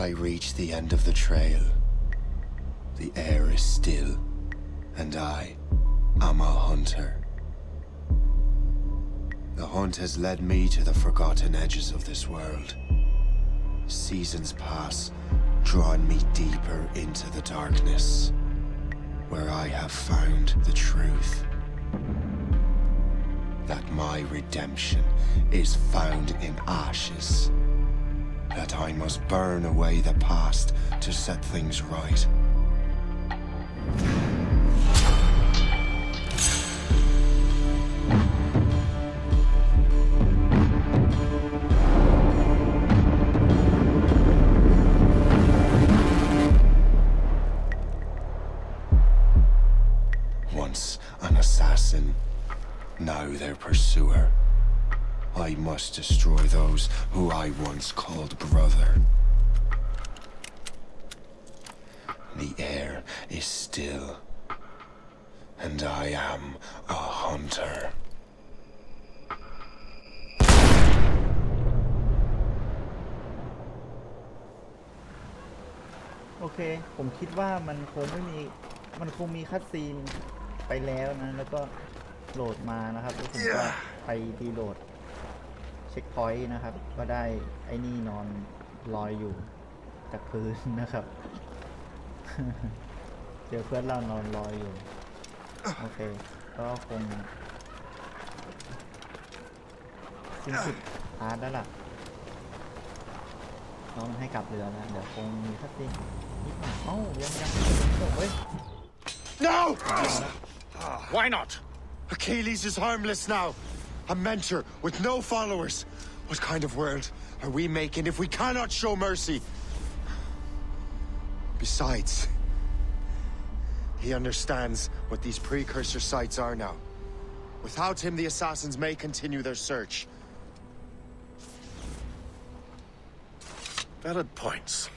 I reach the end of the trail. The air is still, and I am a hunter. The hunt has led me to the forgotten edges of this world. Seasons pass, drawing me deeper into the darkness, where I have found the truth. That my redemption is found in ashes. That I must burn away the past to set things right. Once an assassin, now their pursuer. I must destroy those who I once called brother. The air is still, and I am a hunter. โอเค ผมคิดว่ามันคงไม่มี มันคงมีคัดซีนไปแล้วนะ แล้วก็โหลดมานะครับแล้วผมก็ไปดีโหลด เช็คพอยต์นะครับ ก็ได้ไอ้นี่นอนลอยอยู่จากพื้นนะครับ เจอเพื่อนเรานอนลอยอยู่ โอเค ก็คงสิ้นสุดพาร์ทแล้วล่ะน้องให้กลับเรือแล้วเดี๋ยวคงมีคัดซีนิดหน่อยเอ้ายังยังโอ้ย No! Why not? Achilles is harmless now. A mentor with no followers. What kind of world are we making if we cannot show mercy? Besides, he understands what these precursor sites are now. Without him, the assassins may continue their search. Valid points.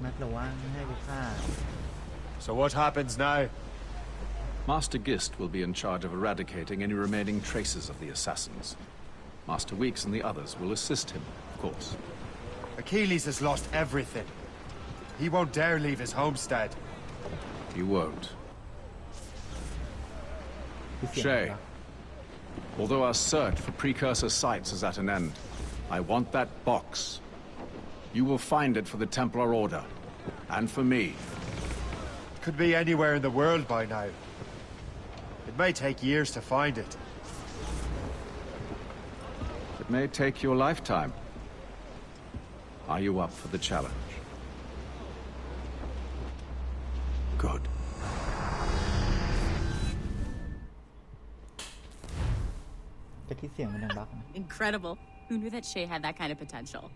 ขอสักนัดละว่าไม่ให้กูฆ่า So what happens now? Master Gist will be in charge of eradicating any remaining traces of the assassins. Master Weeks and the others will assist him, of course. Achilles has lost everything. He won't dare leave his homestead. He won't. คือเสียง Shay. เหรอ Although our search for precursor sites is at an end, I want that box. you will find it for the Templar Order. And for me. It could be anywhere in the world by now. It may take years to find it. It may take your lifetime. Are you up for the challenge? Good. Incredible. Who knew that Shay had that kind of potential?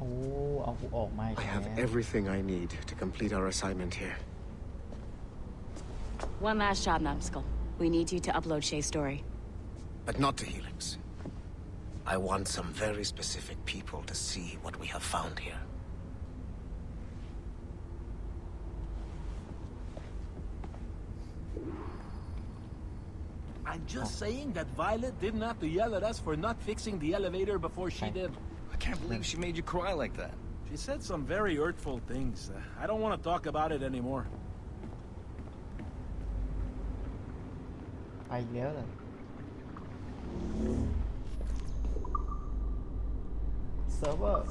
Oh, I oh my I have everything I need to complete our assignment here. One last job, Numskull. We need you to upload Shay's story. But not to Helix. I want some very specific people to see what we have found here. I'm just oh. saying that Violet didn't have to yell at us for not fixing the elevator before she okay. did can't believe she made you cry like that. She said some very hurtful things. Uh, I don't want to talk about it anymore. I get it. So what?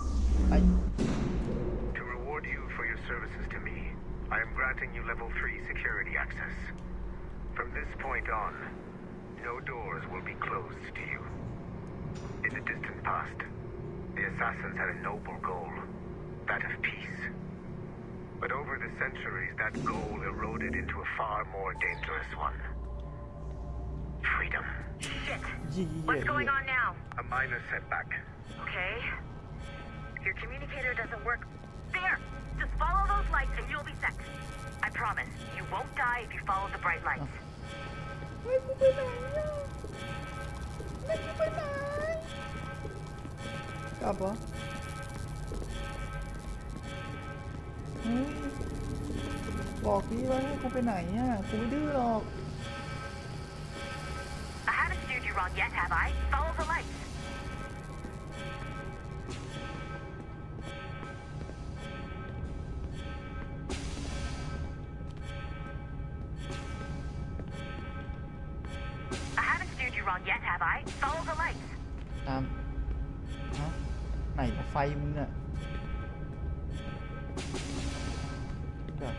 I... To reward you for your services to me, I am granting you level 3 security access. From this point on, no doors will be closed to you. In the distant past, the Assassins had a noble goal, that of peace. But over the centuries, that goal eroded into a far more dangerous one. Freedom. Shit! Yeah, What's going yeah. on now? A minor setback. Okay. Your communicator doesn't work. There! Just follow those lights and you'll be set. I promise, you won't die if you follow the bright lights. Oh. Acabou. Hum. บอกพี่ว่าให้กูไปไหนอะกูไม่ดื้อหรอก I haven't steered you wrong yet, have I? Follow the lights. ตาม ไหนล่ะไฟมึงอะเดี๋ยว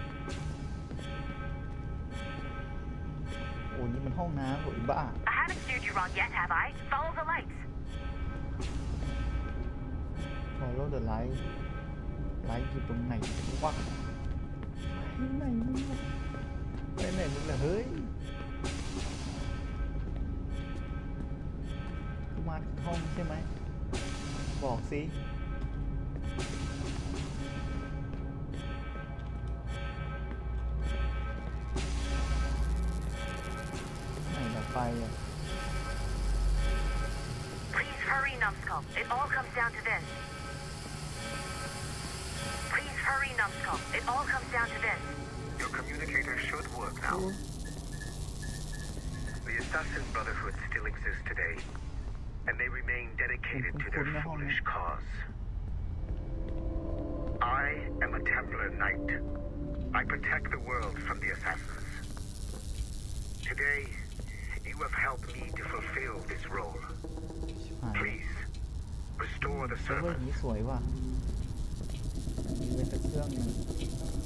โอ้นี่มันห้องน้ำโอ้ยบ้า I haven't steered you wrong yet, have I? Follow the lights. follow the light ไลท์อยู่ตรงไหนวะไปไหนมึงอะไปไหนมึงล่ะเฮ้ยกูมาถึงห้องใช่ไหม บอกสิ Please hurry, Numbskull. It all comes down to this. Please hurry, Numbskull. It all comes down to this. Your communicator should work now. The Assassin Brotherhood still exists today, and they remain dedicated to their foolish cause. I am a Templar Knight. I protect the world from the Assassins. Today, you have helped me to fulfill this role. หาย Please, restore the เซิร์ฟเวอร์ servant. นี้สวยว่ะมีไว้สักเครื่องหนึง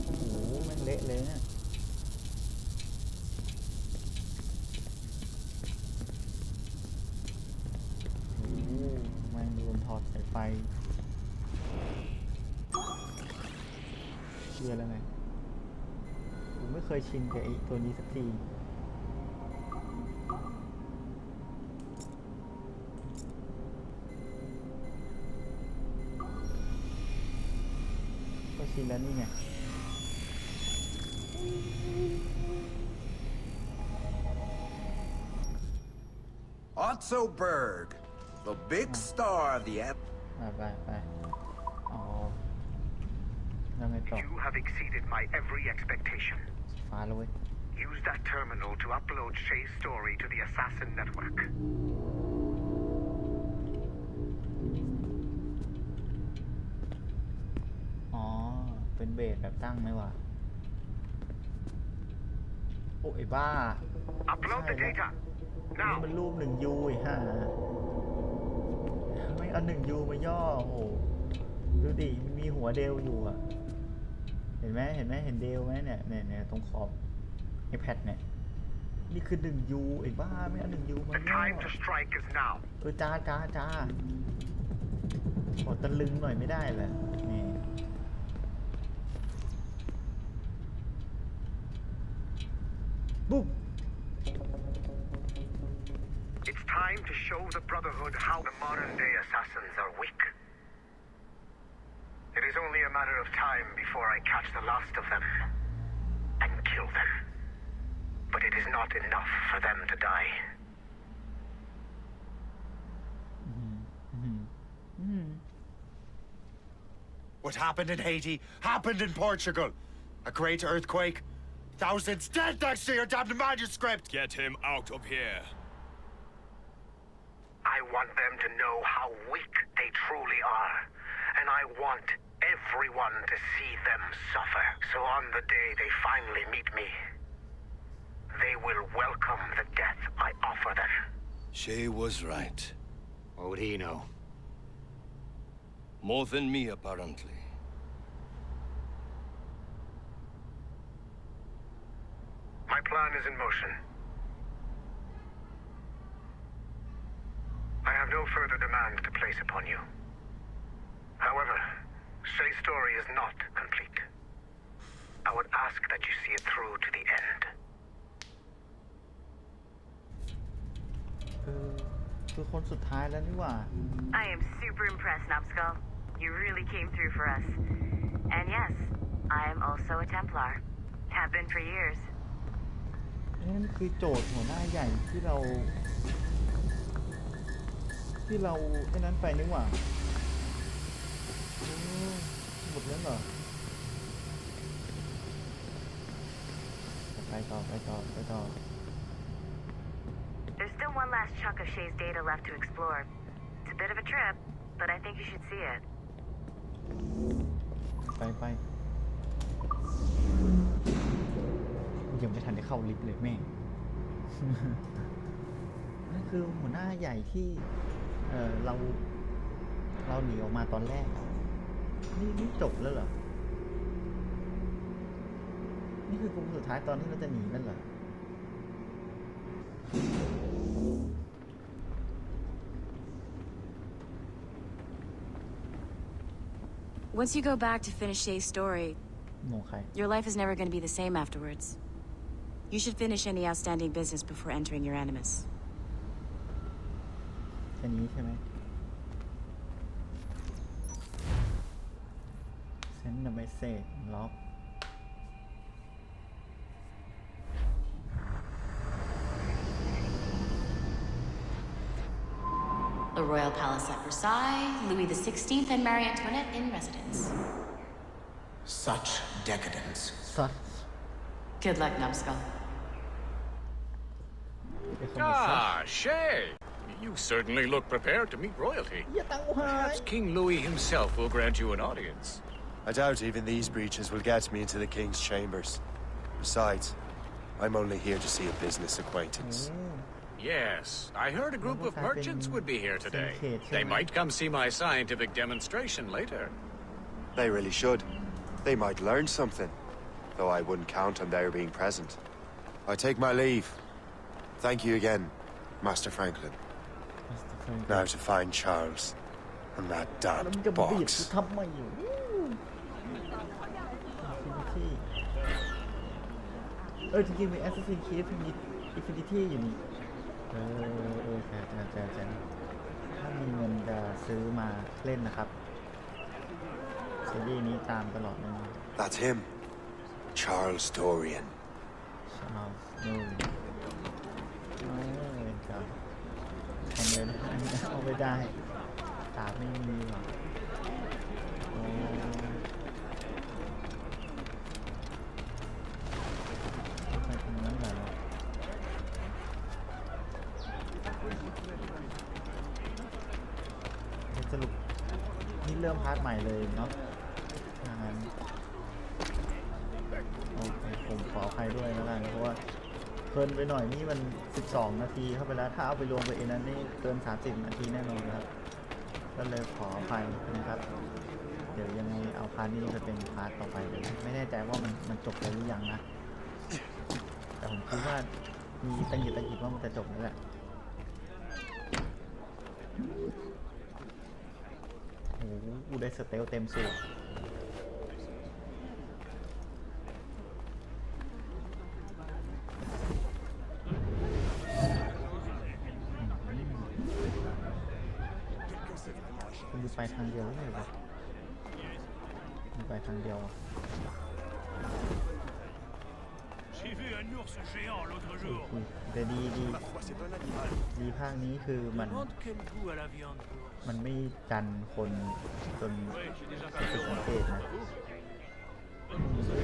โอ้โหแม่งเละเลยเนี่ยโอ้โหแม่งรวมถอดสายไฟเชียแล้วไงผมไม่เคยชินกับไอ้ตัวนี้สักที ชินแล้วนี่ไง Otto Berg, the big star of the app. อ่าไปไปอ๋อแล้วไงต่อ You have exceeded my every expectation. ฟ้าแล้วเว้ย Use that terminal to upload Shay's story to the Assassin Network. เป็นเบสแบบตั้งไหมวะโอ้ยบ้า Upload the data. นี่ Now. มันรูปหนึ่งยูอีกห่าไม่เอาหนึ่งยูมาย่อโอ้โหดูดิมันมีหัวเดลอยู่อะ เห็นไหมเห็นไหมเห็นเดลไหมเนี่ยเนี่ยเนี่ยตรงขอบไอแพดเนี่ย นี่คือหนึ่งยูไอ้บ้าไม่เอาหนึ่งยูมา The ย่อ time to strike is now. เออจ้าจ้าจ้าขอตะลึงหน่อยไม่ได้เหรอ the Brotherhood how the modern day assassins are weak. It is only a matter of time before I catch the last of them and kill them. But it is not enough for them to die. What happened in Haiti happened in Portugal. A great earthquake. Thousands dead thanks to your damned manuscript. Get him out of here. I want them to know how weak they truly are. And I want everyone to see them suffer. So on the day they finally meet me, they will welcome the death I offer them. Shay was right. What would he know? More than me, apparently. My plan is in motion. I have no further demands to place upon you. However, Shay's story is not complete. I would ask that you see it through to the end. เออคือคนสุดท้ายแล้วนี่หว่า I am super impressed, Numbskull. You really came through for us. And yes, I am also a Templar. Have been for years. นี่มันคือโจทย์หัวหน้าใหญ่ที่เรา ที่เราไอ้นั้นไปนี่หว่าโอ้หมดแล้วเหรอไปต่อไปต่อไปต่อ There's still one last chunk of Shay's data left to explore. It's a bit of a trip, but I think you should see it. ไปไปยังไม่ทันได้เข้าลิฟต์เลยแม่งนั่นคือหัวหน้าใหญ่ที่ เออเรา เราหนีออกมาตอนแรก นี่นี่จบแล้วเหรอ นี่คือกลุ่มสุดท้ายตอนที่เราจะหนีนั่นเหรอ Once you go back to finish Shay's story, มองใคร your life is never going to be the same afterwards. You should finish any outstanding business before entering your animus. แค่นี้ใช่ไหมเซนด์ไม่เซจล็อก The Royal Palace at Versailles, Louis XVI and Marie Antoinette in residence. Such decadence. ซัด Good luck, Numbskull. เป็นคนมาซัด Ah, Shay! You certainly look prepared to meet royalty. Perhaps King Louis himself will grant you an audience. I doubt even these breaches will get me into the King's chambers. Besides, I'm only here to see a business acquaintance. Mm. Yes, I heard a group of merchants would be here today. They might come see my scientific demonstration later. They really should. They might learn something, though I wouldn't count on their being present. I take my leave. Thank you again, Master Franklin. Now to find Charles and that แล้วมึง damned จะมาบีบกู box. ทำไมอยู่ที่เออจริงๆมี Assassin's Creed Infinity อยู่นี่เออเออใช่ใช่ใช่ใช่ถ้ามีเงินจะซื้อมาเล่นนะครับซีรีส์นี้ตามตลอดเลย That's him. Charles Dorian. ชาลส์นูน เออครับทำเลยนะเอาไปได้ตาไม่มีหรอกโอ้ไปตรงนั้นเหรอสรุปนี่เริ่มพาร์ทใหม่เลยเนาะงั้นโอเคผมขออภัยด้วยแล้วกันเพราะว่า เกินไปหน่อยนี่มัน 12 นาทีเข้าไปแล้ว ถ้าเอาไปรวมกับเอ็นนั้นนี่เกิน 30 นาทีแน่นอนครับ ก็เลยขออภัยนะครับ เดี๋ยวยังไงเอาพาร์ทนี้จะเป็นพาร์ทต่อไปเลยไม่แน่ใจว่ามันมันจบแล้วหรือยังนะ แต่ผมคิดว่ามีตังหยิดตังหยิดว่ามันจะจบแล้วแหละโอ้โหกูได้สเตลเต็มสูตร คุณไปทางเดียวเลยวะคุไปทางเดียวอะแต่ดีดีดีภาคนี้คือมัน มันไม่กันคนจนสุดสังเกตนะ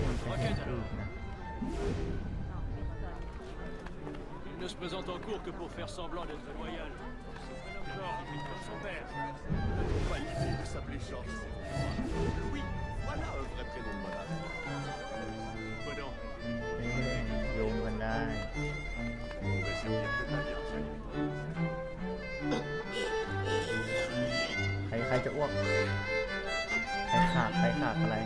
มันใช้แฮกอีกนะ Il ne se présente en cours que pour faire semblant d'être loyal. ยงกันได้ Mais c'est bien que ma viande soit limitée. ใครใครจะอ้วก ใครขาดใครขาดอะไร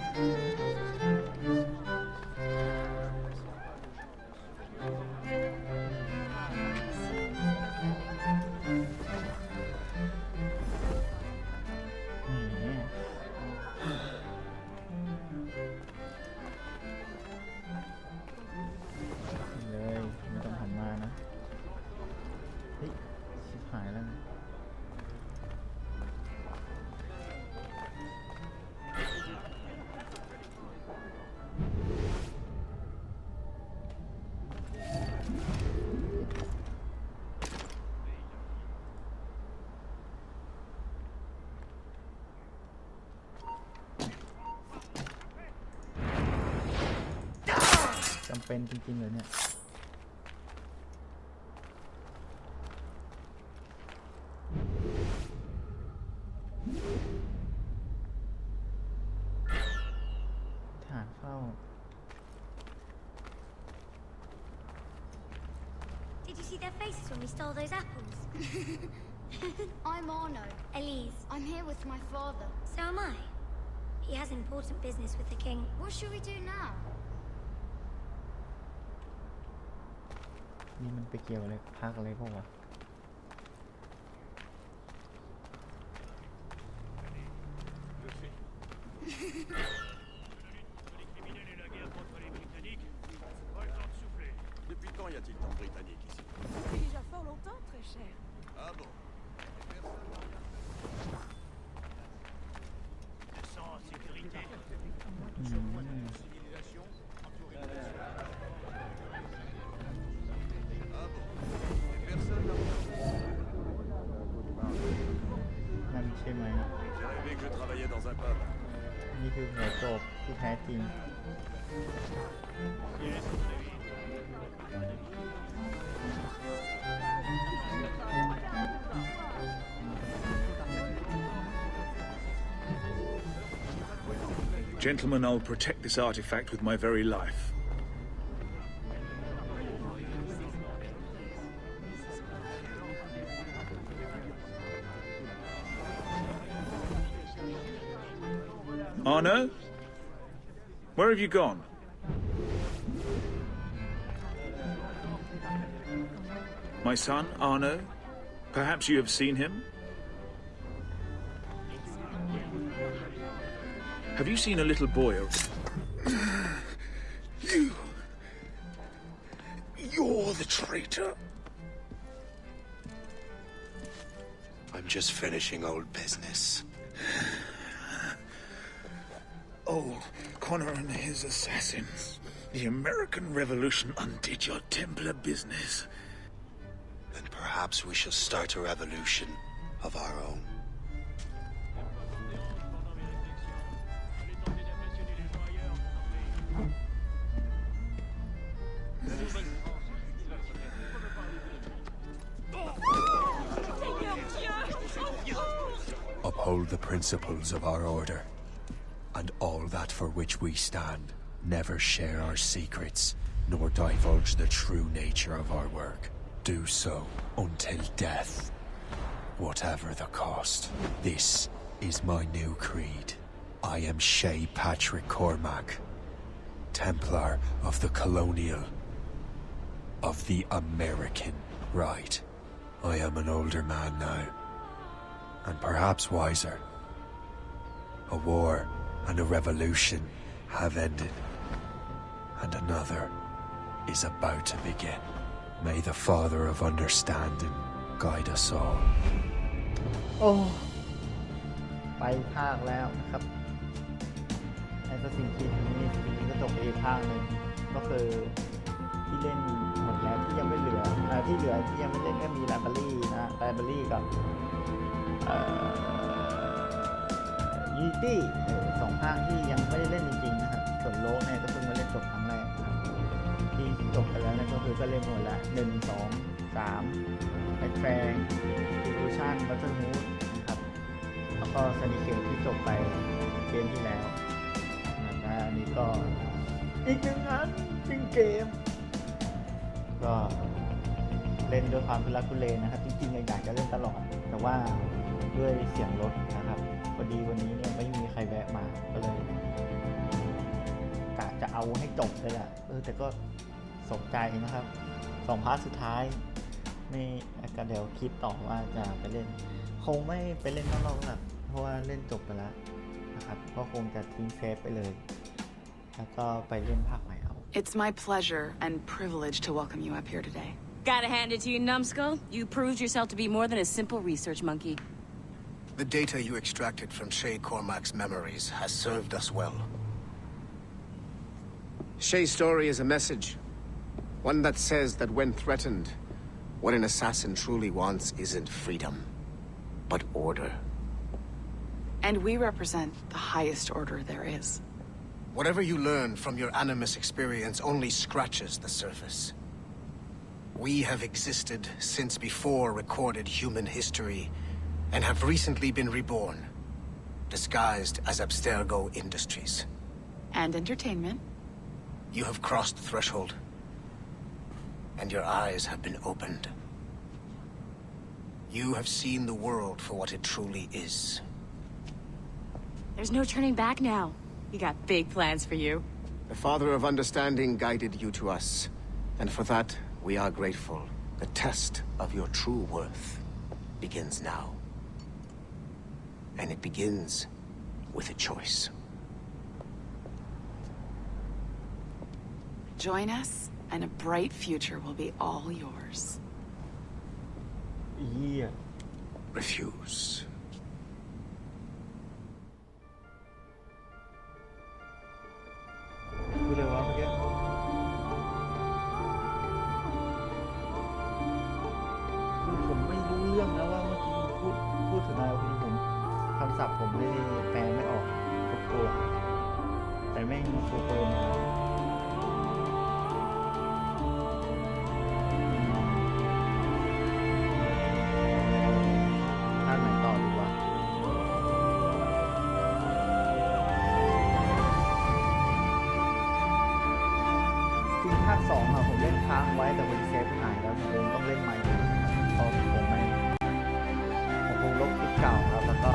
เป็นจริงๆเลยเนี่ย ฐานเข้า Did you see their faces when we stole those apples? I'm Arno. Elise, I'm here with my father. so am I. He has important business with the king. What should we do now? นี่มันไปเกี่ยวอะไรพักอะไรพวกวะ Gentlemen, I'll protect this artifact with my very life. Arno? Where have you gone? My son, Arno? Perhaps you have seen him? Have you seen a little boy? ar- You. You're the traitor. I'm just finishing old business. Old Connor and his assassins. The American Revolution undid your Templar business. Then perhaps we shall start a revolution of our own. Principles of our order, and all that for which we stand. Never share our secrets, nor divulge the true nature of our work. Do so until death, whatever the cost. This is my new creed. I am Shay Patrick Cormac, Templar of the Colonial, of the American right. I am an older man now, and perhaps wiser. A war and a revolution have ended, and another is about to begin. May the Father of Understanding guide us all. โอ้ ไปภาคแล้วนะครับไอ้สสิงคิดนี้สสิงคิดก็จบไปอีกภาคหนึ่งก็คือที่เล่นหมดแล้วที่ยังไม่เหลืออ่าที่เหลือที่ยังไม่เล่นก็มีไลบรารีนะไลบรารีกับเอ่อ ยูตี้สองภาคที่ยังไม่ได้เล่นจริงๆนะครับ ส่วนโลกเนี่ยก็เพิ่งมาเล่นจบครั้งแรกนะครับที่จบไปแล้วนี่ยก็คือก็เล่นหมดล้วหนึ่งสองสามแบ็คแฟงดิวชั่นบัตเตอร์ฮูดนะครับ แล้วก็ซันนิเกลที่จบไปเกมที่แล้วนะอันนี้ก็อีกหนึ่งอันจริงเกม ก็เล่นด้วยความทุลักทุเลนะครับ จริงๆอยากจะเล่นตลอด แต่ว่าด้วยเสียงรถนะครับ ดีวันนี้เนี่ยไม่มีใครแวะมาก็เลยกะจะเอาให้จบเลยอะเออแต่ก็สนใจนะครับสองพาร์ทสุดท้ายไม่ก็เดี๋ยวคิดต่อว่าจะไปเล่น คงไม่ไปเล่นนอกๆหรอกเพราะว่าเล่นจบไปแล้วนะครับก็คงจะทิ้งเซฟไปเลย แล้วก็ไปเล่นภาคใหม่เอา It's my pleasure and privilege to welcome you up here today. Gotta hand it to you, numbskull. You proved yourself to be more than a simple research monkey. The data you extracted from Shay Cormac's memories has served us well. Shay's story is a message. One that says that when threatened, what an assassin truly wants isn't freedom, but order. And we represent the highest order there is. Whatever you learn from your Animus experience only scratches the surface. We have existed since before recorded human history, and have recently been reborn, disguised as Abstergo Industries. And entertainment. You have crossed the threshold, and your eyes have been opened. You have seen the world for what it truly is. There's no turning back now. We got big plans for you. The Father of Understanding guided you to us, and for that, we are grateful. The test of your true worth begins now. And it begins with a choice. Join us, and a bright future will be all yours. Yeah. Refuse. สองอะผมเล่นค้างไว้แต่มันเซฟหายแล้วผมต้องเล่นใหม่พอผมไม่ผมลบคลิปเก่าครับแล้วก็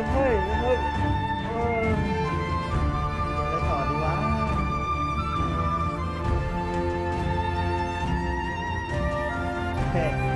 กันเฮ้ยเฮ้ยเออไปต่อดีวะโอเค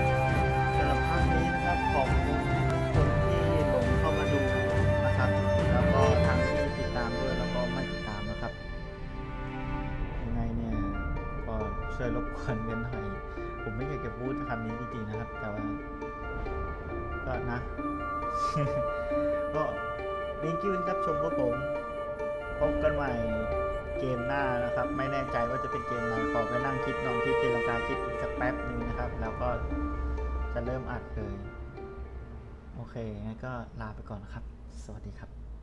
เคงั้นก็ลาไปก่อนครับ สวัสดีครับ